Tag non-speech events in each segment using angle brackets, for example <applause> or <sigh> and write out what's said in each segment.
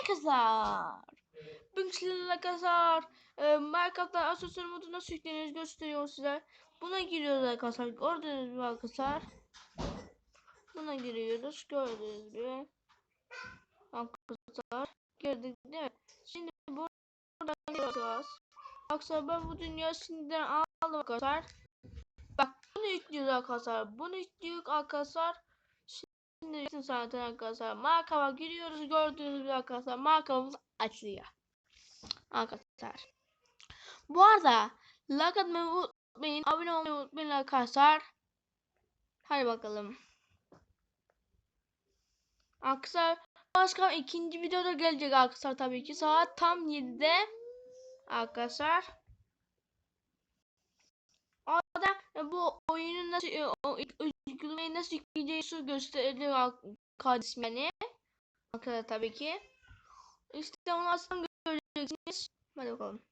arkadaşlar. Bugün sizlerle arkadaşlar e, Minecraft'ta asansör modu nasıl yüklenir gösteriyor size. Buna giriyoruz arkadaşlar. Gördüğünüz gibi arkadaşlar. Buna giriyoruz. Gördüğünüz gibi. Arkadaşlar. Girdik değil mi? Şimdi buradan giriyoruz. Arkadaşlar ben bu dünya şimdiden aldım arkadaşlar. Bak bunu yüklüyoruz arkadaşlar. Bunu yüklüyoruz arkadaşlar. Şimdi zaten arkadaşlar markama giriyoruz gördüğünüz gibi arkadaşlar markamız açılıyor. Arkadaşlar. Bu arada like atmayı unutmayın. Abone olmayı unutmayın arkadaşlar. Hadi bakalım. Arkadaşlar başka ikinci videoda gelecek arkadaşlar tabii ki saat tam 7'de arkadaşlar. Orada bu oyunu nasıl uygulamayı nasıl yükleyeceğinizi gösteriyor kardeşim yani. Arkadaşlar tabii ki. İşte onu aslında göreceksiniz. Hadi bakalım.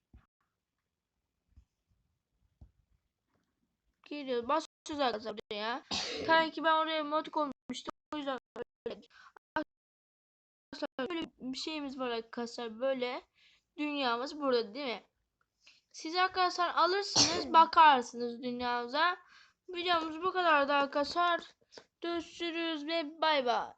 Geliyor. Başlıyoruz arkadaşlar buraya. <coughs> Tabii ki ben oraya mod koymuştum. O yüzden öyle. Arkadaşlar böyle bir şeyimiz var arkadaşlar. Böyle dünyamız burada değil mi? Siz arkadaşlar alırsınız <coughs> bakarsınız dünyamıza. Videomuz bu kadardı arkadaşlar. Görüşürüz ve bay bay.